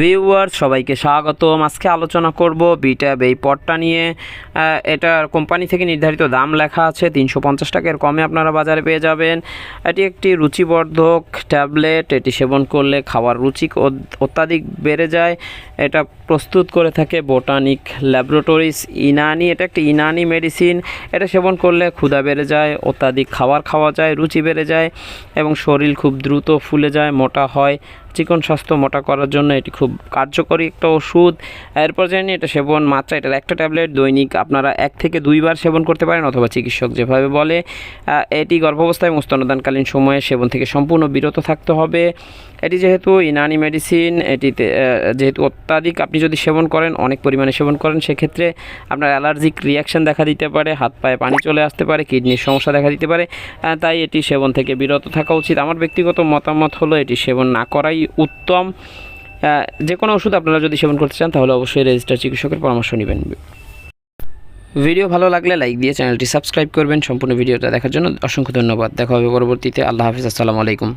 Viewer সবাইকে স্বাগতম। আজকে আলোচনা করব বিট্যাব এই পটটা নিয়ে। এটার কোম্পানি থেকে নির্ধারিত দাম লেখা আছে, তিনশো পঞ্চাশ টাকার কমে আপনারা বাজারে পেয়ে যাবেন। এটি একটি রুচিবর্ধক ট্যাবলেট। এটি সেবন করলে খাওয়ার রুচি অত্যাধিক বেড়ে যায়। এটা প্রস্তুত করে থাকে বোটানিক ল্যাবরেটরিজ ইনানি। এটা একটি ইনানি মেডিসিন এটা সেবন করলে ক্ষুধা বেড়ে যায়, অত্যাধিক খাবার খাওয়া যায়, রুচি বেড়ে যায় এবং শরীর খুব দ্রুত ফুলে যায়, মোটা হয়। চিকন স্বাস্থ্য মোটা করার জন্য এটি খুব কার্যকরী একটা ওষুধ। এরপর জানি এটা সেবন মাত্রা, এটার একটা ট্যাবলেট দৈনিক আপনারা এক থেকে দুইবার সেবন করতে পারেন অথবা চিকিৎসক যেভাবে বলে এটি গর্ভাবস্থায় স্তনদানকালীন সময়ে সেবন থেকে সম্পূর্ণ বিরত থাকতে হবে। এটি যেহেতু ইনানি মেডিসিন, এটিতে যেহেতু অত্যাধিক আপনি যদি সেবন করেন, অনেক পরিমাণে সেবন করেন, সেক্ষেত্রে আপনার অ্যালার্জিক রিয়াকশন দেখা দিতে পারে, হাত পায়ে পানি চলে আসতে পারে, কিডনির সমস্যা দেখা দিতে পারে তাই এটি সেবন থেকে বিরত থাকা উচিত। আমার ব্যক্তিগত মতামত হলো এটি সেবন না করাই উত্তম যে কোনো ওষুধ আপনারা যদি সেবন করতে চান, তাহলে অবশ্যই রেজিস্টার চিকিৎসকের পরামর্শ নেবেন। ভিডিও ভালো লাগলে লাইক দিয়ে চ্যানেলটি সাবস্ক্রাইব করবেন। সম্পূর্ণ ভিডিওটা দেখার জন্য অসংখ্য ধন্যবাদ। দেখা হবে পরবর্তীতে। আল্লাহ হাফিজ। আসসালামু আলাইকুম।